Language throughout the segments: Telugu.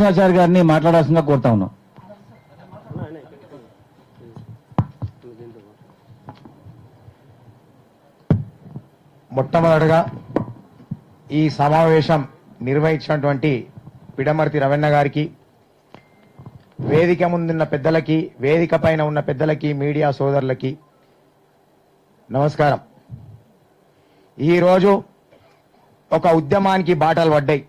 కృష్ణాచారి గారిని మాట్లాడాల్సిందిగా కోరుతా ఉన్నాం. మొట్టమొదటగా ఈ సమావేశం నిర్వహించినటువంటి పిడమర్తి రవణ గారికి వేదిక ముందున్న పెద్దలకి వేదిక పైన ఉన్న పెద్దలకి మీడియా సోదరులకి నమస్కారం. ఈరోజు ఒక ఉద్యమానికి బాటలు పడ్డాయి.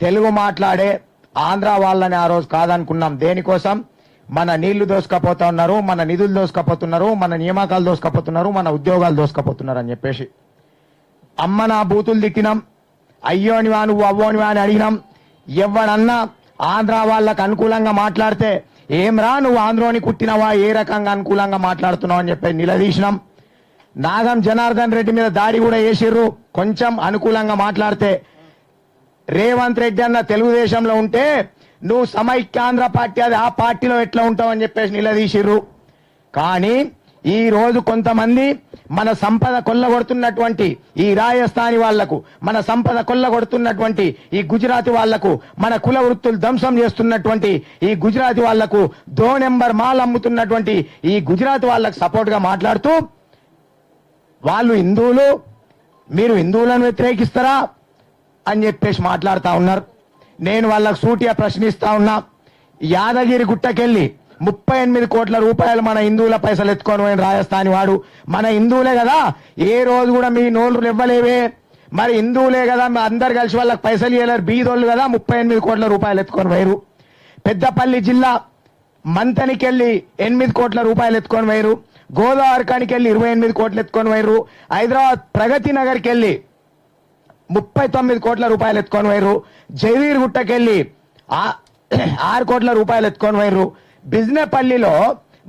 తెలుగు మాట్లాడే ఆంధ్ర వాళ్ళని ఆ రోజు కాదనుకున్నాం. దేనికోసం? మన నీళ్ళు దోసుకపోతా ఉన్నారు మన నిధులు దోసుకపోతున్నారు మన నియామకాలు దోసుకపోతున్నారు మన ఉద్యోగాలు దోసుకపోతున్నారు అని చెప్పేసి. అమ్మ నా బూతులు తిట్టినాం అయ్యోనివా నువ్వు అవ్వోనివా అని అడిగినాం. ఎవడన్నా ఆంధ్ర వాళ్ళకు అనుకూలంగా మాట్లాడితే ఏమ్రా నువ్వు ఆంధ్రోని కుట్టినవా ఏ రకంగా అనుకూలంగా మాట్లాడుతున్నావు అని చెప్పి నిలదీసినాం. నాగం జనార్దన్ రెడ్డి మీద దాడి కూడా వేసిర్రు కొంచెం అనుకూలంగా మాట్లాడితే రేవంత్ రెడ్డి అన్న తెలుగుదేశంలో ఉంటే నువ్వు సమైక్యాంధ్ర పార్టీ అది ఆ పార్టీలో ఎట్లా ఉంటావు అని చెప్పేసి నిలదీసిర్రు. కానీ ఈ రోజు కొంతమంది మన సంపద కొల్లగొడుతున్నటువంటి ఈ రాజస్థాని వాళ్ళకు మన సంపద కొల్లగొడుతున్నటువంటి ఈ గుజరాతీ వాళ్ళకు మన కుల వృత్తులు ధ్వంసం చేస్తున్నటువంటి ఈ గుజరాతీ వాళ్ళకు దో నెంబర్ మాల్ అమ్ముతున్నటువంటి ఈ గుజరాతీ వాళ్ళకు సపోర్ట్గా మాట్లాడుతూ వాళ్ళు హిందువులు మీరు హిందువులను వ్యతిరేకిస్తారా? అని చెప్పేసి మాట్లాడుతూ ఉన్నారు. నేను వాళ్ళకు సూటిగా ప్రశ్నిస్తా ఉన్నా. యాదగిరి గుట్టకెళ్ళి ముప్పై ఎనిమిది కోట్ల రూపాయలు మన హిందువుల పైసలు ఎత్తుకొని పోయిన రాజస్థాని వాడు. మన హిందువులే కదా ఏ రోజు కూడా మీ నోళ్ళు ఇవ్వలేవే మరి హిందువులే కదా అందరు కలిసి వాళ్ళకి పైసలు ఇవ్వలేరు బీదోళ్ళు కదా ముప్పై ఎనిమిది కోట్ల రూపాయలు ఎత్తుకొని పోయారు పెద్దపల్లి జిల్లా మంతనికెళ్ళి ఎనిమిది కోట్ల రూపాయలు ఎత్తుకొని పోయారు గోదావరికానికి వెళ్ళి ఇరవై ఎనిమిది కోట్లు ఎత్తుకొని పోయారు హైదరాబాద్ ప్రగతి నగర్కి వెళ్ళి ముప్పై తొమ్మిది కోట్ల రూపాయలు ఎత్తుకొని పోయారు జైవీర్ గుట్టకెళ్ళి ఆరు కోట్ల రూపాయలు ఎత్తుకొని పోయారు బిజినెపల్లిలో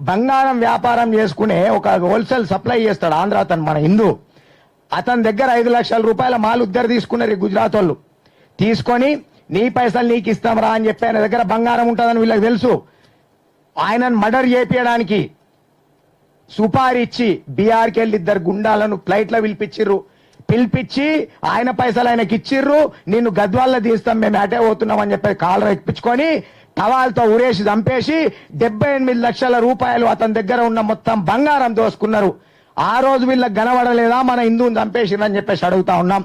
బంగారం వ్యాపారం చేసుకునే ఒక హోల్సేల్ సప్లై చేస్తాడు ఆంధ్ర అతను మన హిందూ. అతని దగ్గర ఐదు లక్షల రూపాయల మాల్ ఉద్దరు తీసుకున్నారు గుజరాత్ వాళ్ళు. తీసుకొని నీ పైసలు నీకు ఇస్తాంరా అని చెప్పి ఆయన దగ్గర బంగారం ఉంటుందని వీళ్ళకి తెలుసు. ఆయనను మర్డర్ చేపించడానికి సుపారీ ఇచ్చి బీఆర్కి వెళ్ళి ఇద్దరు గుండాలను ఫ్లైట్లో పిలిపించిర్రు. పిలిపించి ఆయన పైసలు ఆయనకి ఇచ్చిర్రు నిన్ను గద్వాల్లో తీస్తాం మేము అటే పోతున్నాం అని చెప్పి కాలర్ ఎక్కించుకొని టవాల్తో ఉరేసి చంపేసి డెబ్బై ఎనిమిది లక్షల రూపాయలు అతని దగ్గర ఉన్న మొత్తం బంగారం దోసుకున్నారు. ఆ రోజు వీళ్ళకి కనబడలేదా? మన హిందువుని చంపేసిరని చెప్పేసి అడుగుతా ఉన్నాం.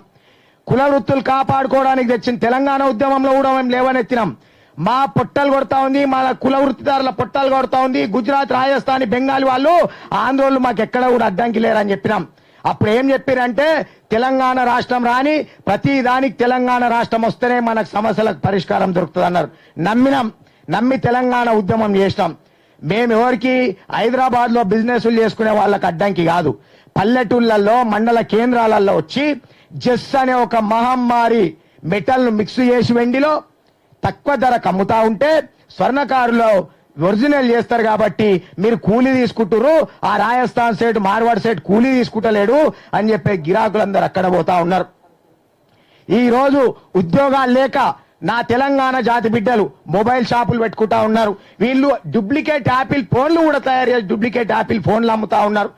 కుల వృత్తులు కాపాడుకోవడానికి తెచ్చిన తెలంగాణ ఉద్యమంలో కూడా మేము లేవనెత్తినాం. మా పొట్టలు కొడతా ఉంది మా కుల వృత్తిదారుల పొట్టలు కొడతా ఉంది. గుజరాత్ రాజస్థాన్ బెంగాల్ వాళ్ళు ఆంధ్రోళ్ళు మాకు ఎక్కడ కూడా అడ్డంకి లేరని చెప్పినాం. అప్పుడు ఏం చెప్పారంటే తెలంగాణ రాష్ట్రం రాని ప్రతి దానికి తెలంగాణ రాష్ట్రం వస్తేనే మనకు సమస్యలకు పరిష్కారం దొరుకుతుంది అన్నారు నమ్మినాం నమ్మి తెలంగాణ ఉద్యమం చేసినాం. మేము ఎవరికి హైదరాబాద్లో బిజినెస్లు చేసుకునే వాళ్ళకి అడ్డంకి కాదు. పల్లెటూళ్ళల్లో మండల కేంద్రాలలో వచ్చి జెస్ అనే ఒక మహమ్మారి మెటల్ను మిక్స్ చేసి వెండిలో తక్కువ ధరకు అమ్ముతా ఉంటే స్వర్ణకారులో ఒరిజినల్ చేస్తారు కాబట్టి మీరు కూలీ తీసుకుంటారు ఆ రాజస్థాన్ సైడ్ మార్వాడ్ సైడ్ కూలీ తీసుకుంటలేడు అని చెప్పే గిరాకులందరూ అక్కడ పోతా ఉన్నారు. ఈ రోజు ఉద్యోగాలు లేక నా తెలంగాణ జాతి బిడ్డలు మొబైల్ షాపులు పెట్టుకుంటా ఉన్నారు. వీళ్ళు డూప్లికేట్ యాపిల్ ఫోన్లు కూడా తయారు చేసి డూప్లికేట్ యాపిల్ ఫోన్లు అమ్ముతా ఉన్నారు.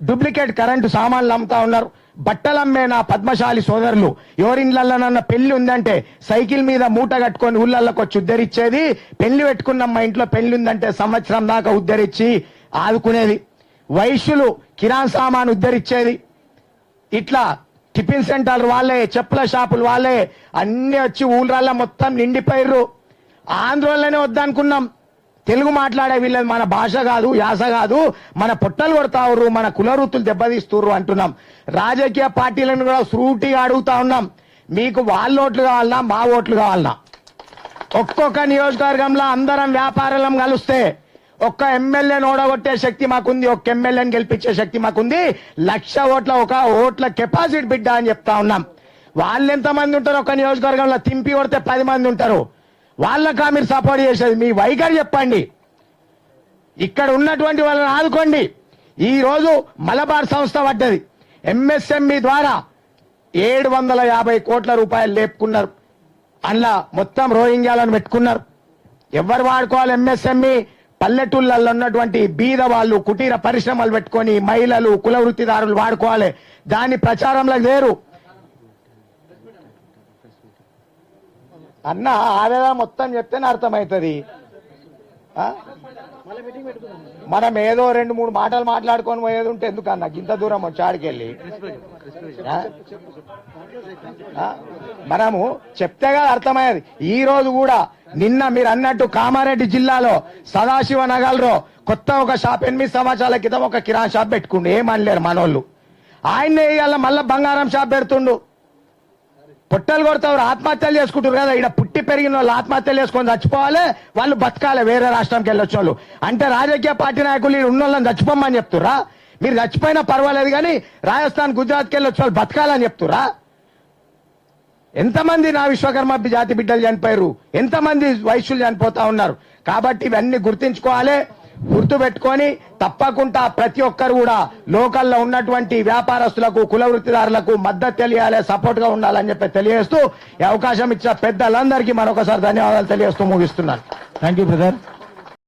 డూప్లికేట్ కరెంటు సామాన్లు అమ్ముతా ఉన్నారు. బట్టలమ్మే నా పద్మశాలి సోదరులు. ఎవరిండ్లన్న పెళ్ళి ఉందంటే సైకిల్ మీద మూట కట్టుకొని ఊళ్ళల్లోకి వచ్చి ఉద్ధరించేది పెళ్ళి పెట్టుకున్నాం మా ఇంట్లో పెళ్ళి ఉందంటే సంవత్సరం దాకా ఉద్ధరించి ఆదుకునేది. వైశ్యులు కిరాణ్ సామాన్ ఉద్ధరించేది ఇట్లా టిఫిన్ సెంటర్ వాళ్ళే చెప్పుల షాపులు వాళ్ళే అన్ని వచ్చి ఊళ్ళల్లో మొత్తం నిండిపోయిర్రు. ఆంధ్రోళ్ళనే వద్దనుకున్నాం. తెలుగు మాట్లాడే వీళ్ళది మన భాష కాదు యాస కాదు మన పొట్టలు కొడతారు మన కులవృత్తులు దెబ్బతీస్తుర్రు అంటున్నాం. రాజకీయ పార్టీలను కూడా సూటిగా అడుగుతా ఉన్నాం. మీకు వాళ్ళ ఓట్లు కావాలన్నా మా ఓట్లు కావాలన్నా ఒక్కొక్క నియోజకవర్గంలో అందరం వ్యాపారాలం కలిస్తే ఒక్క ఎమ్మెల్యేని ఓడగొట్టే శక్తి మాకుంది ఒక్క ఎమ్మెల్యేని గెలిపించే శక్తి మాకుంది. లక్ష ఓట్ల ఒక ఓట్ల కెపాసిటీ బిడ్డ అని చెప్తా ఉన్నాం. వాళ్ళు ఎంతమంది ఉంటారు? ఒక నియోజకవర్గంలో తింపి కొడితే పది మంది ఉంటారు. వాళ్ళకా మీరు సపోర్ట్ చేసేది? మీ వైఖరి చెప్పండి. ఇక్కడ ఉన్నటువంటి వాళ్ళని ఆదుకోండి. ఈరోజు మలబార్ సంస్థ పడ్డది. ఎంఎస్ఎంఈ ద్వారా ఏడు వందల యాభై కోట్ల రూపాయలు లేపుకున్నారు. అందులో మొత్తం రోహింగ్యాలను పెట్టుకున్నారు. ఎవరు వాడుకోవాలి ఎంఎస్ఎంఈ? పల్లెటూళ్ళల్లో ఉన్నటువంటి బీద వాళ్ళు కుటీర పరిశ్రమలు పెట్టుకొని మహిళలు కుల వృత్తిదారులు వాడుకోవాలి. దాని ప్రచారంలో లేరు. అన్న ఆవేదన మొత్తం చెప్తేనే అర్థమవుతుంది. మనం ఏదో రెండు మూడు మాటలు మాట్లాడుకొని పోయేది ఉంటే ఎందుకన్నా? ఇంత దూరం వచ్చి ఆడికెళ్ళి. మనము చెప్తే కదా అర్థమయ్యేది. ఈ రోజు కూడా నిన్న మీరు అన్నట్టు కామారెడ్డి జిల్లాలో సదాశివ నగర్లో కొత్త ఒక షాప్ ఎనిమిది సంవత్సరాల క్రితం ఒక కిరాణా షాప్ పెట్టుకుండు. ఏమనలేరు మనోళ్ళు. ఆయన్నే ఇవాళ మళ్ళా బంగారం షాప్ పెడుతుండు. పొట్టలు కొడతారు ఆత్మహత్యలు చేసుకుంటారు కదా. ఇక్కడ పుట్టి పెరిగిన వాళ్ళు ఆత్మహత్యలు చేసుకొని చచ్చిపోవాలి. వాళ్ళు బతకాలి వేరే రాష్ట్రంకి వెళ్ళొచ్చు వాళ్ళు అంటే రాజకీయ పార్టీ నాయకులు ఈడ ఉన్న వాళ్ళని చచ్చిపోమని చెప్తురా మీరు చచ్చిపోయినా పర్వాలేదు కానీ రాజస్థాన్ గుజరాత్కి వెళ్ళొచ్చు వాళ్ళు బతకాలని చెప్తురా ఎంతమంది నా విశ్వకర్మ జాతి బిడ్డలు చనిపోయారు? ఎంతమంది వైశ్యులు చనిపోతా ఉన్నారు? కాబట్టి ఇవన్నీ గుర్తించుకోవాలి. గుర్తుపెట్టుకొని తప్పకుండా ప్రతి ఒక్కరు కూడా లోకల్లో ఉన్నటువంటి వ్యాపారస్తులకు కుల వృత్తిదారులకు మద్దతు తెలియాలి సపోర్ట్గా ఉండాలని చెప్పి తెలియజేస్తూ ఈ అవకాశం ఇచ్చిన పెద్దలందరికీ మరొకసారి ధన్యవాదాలు తెలియజేస్తూ ముగిస్తున్నాను. Thank you brother